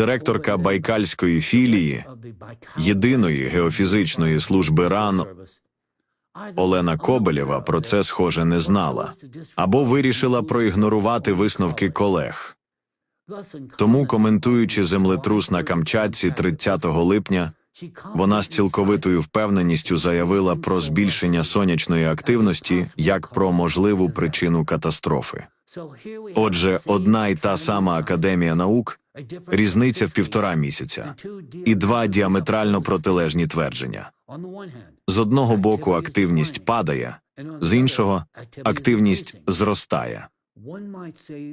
директорка Байкальської філії єдиної геофізичної служби РАН Олена Кобелєва про це схоже не знала або вирішила проігнорувати висновки колег. Тому, коментуючи землетрус на Камчатці 30 липня, вона з цілковитою впевненістю заявила про збільшення сонячної активності як про можливу причину катастрофи. Отже, одна і та сама академія наук, різниця в півтора місяця, і два діаметрально протилежні твердження. З одного боку активність падає, з іншого активність зростає.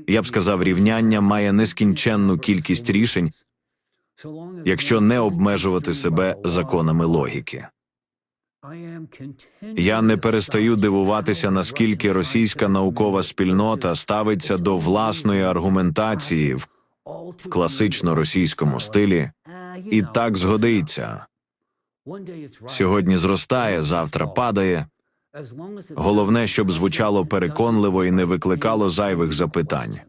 Я б сказав, рівняння має нескінченну кількість рішень, якщо не обмежувати себе законами логіки. Я не перестаю дивуватися, наскільки російська наукова спільнота ставиться до власної аргументації в в класично російському стилі, і так згодиться. Сьогодні зростає, завтра падає. Головне, щоб звучало переконливо і не викликало зайвих запитань.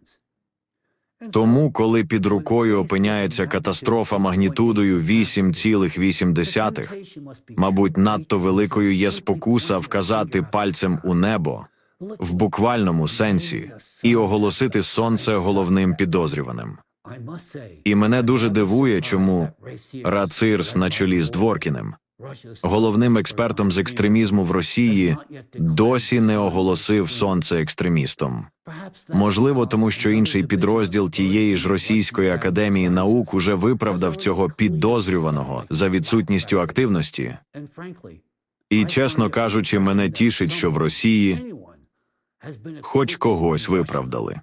Тому, коли під рукою опиняється катастрофа магнітудою 8,8, мабуть, надто великою є спокуса вказати пальцем у небо в буквальному сенсі і оголосити сонце головним підозрюваним. І мене дуже дивує, чому Рацирс на чолі з Дворкіним, головним експертом з екстремізму в Росії, досі не оголосив сонце екстремістом. Можливо, тому що інший підрозділ тієї ж російської академії наук уже виправдав цього підозрюваного за відсутністю активності. І, чесно кажучи, мене тішить, що в Росії хоч когось виправдали.